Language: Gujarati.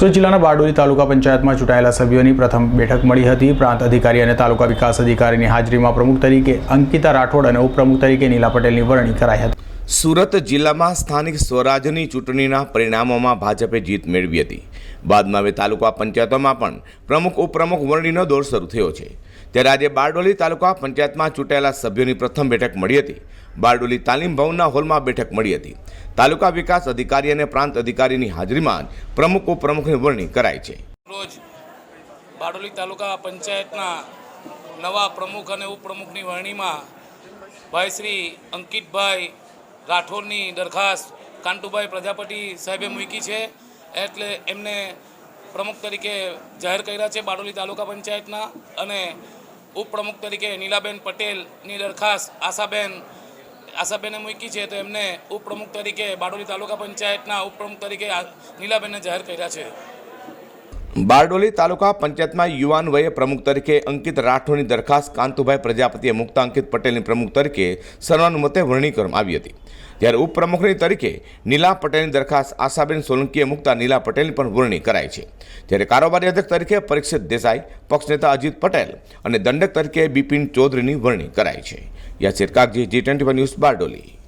સુરત જિલ્લાના બારડોલી તાલુકા પંચાયતમાં ચૂંટાયેલા સભ્યોની પ્રથમ બેઠક મળી હતી. પ્રાંત અધિકારી અને તાલુકા વિકાસ અધિકારીની હાજરીમાં પ્રમુખ તરીકે અંકિતા રાઠોડ અને ઉપપ્રમુખ તરીકે નીલા પટેલની વરણી કરાઈ હતી. સુરત જિલ્લામાં સ્થાનિક સ્વરાજ્યની ચૂંટણીના પરિણામોમાં ભાજપે જીત મેળવી હતી. બાદમાં હવે તાલુકા પંચાયતોમાં પણ પ્રમુખ ઉપપ્રમુખ વરણીનો દોર શરૂ થયો છે. ત્યારે આજે બારડોલી તાલુકા પંચાયતમાં ચૂંટાયેલા સભ્યોની પ્રથમ બેઠક મળી હતી. બારડોલી તાલીમ ભવનના હોલમાં બેઠક મળી હતી. તાલુકા વિકાસ અધિકારી અને પ્રાંત અધિકારીની હાજરીમાં પ્રમુખ ઉપપ્રમુખની વરણી કરાઈ છે. રોજ બારડોલી તાલુકા પંચાયતના નવા પ્રમુખ અને ઉપપ્રમુખની વરણીમાં ભાઈ શ્રી અંકિતભાઈ રાઠોડની દરખાસ્ત કાંટુભાઈ પ્રજાપતિ સાહેબે મૂકી છે એટલે એમને પ્રમુખ તરીકે જાહેર કર્યા છે બારડોલી તાલુકા પંચાયતના અને ઉપપ્રમુખ તરીકે નીલાબેન પટેલની દરખાસ્ત આશાબેન આશાબેને મૂકી છે તો એમને ઉપપ્રમુખ તરીકે બારડોલી તાલુકા પંચાયતના ઉપપ્રમુખ તરીકે નીલાબેનને જાહેર કર્યા છે. બારડોલી તાલુકા પંચાયતમાં યુવાન વયે પ્રમુખ તરીકે અંકિત રાઠોડની દરખાસ્ત કાંતુભાઈ પ્રજાપતિએ મુક્તા અંકિત પટેલની પ્રમુખ તરીકે સર્વાનુમતે વરણી કરવામાં આવી હતી. જ્યારે ઉપપ્રમુખની તરીકે નીલા પટેલની દરખાસ્ત આશાબેન સોલંકીએ મુકતા નીલા પટેલની પણ વરણી કરાઈ છે. જ્યારે કારોબારી અધ્યક્ષ તરીકે પરીક્ષિત દેસાઈ, પક્ષ નેતા અજીત પટેલ અને દંડક તરીકે બિપિન ચૌધરીની વરણી કરાઈ છે. Yasir Kagzi ji twenty news Bardoli.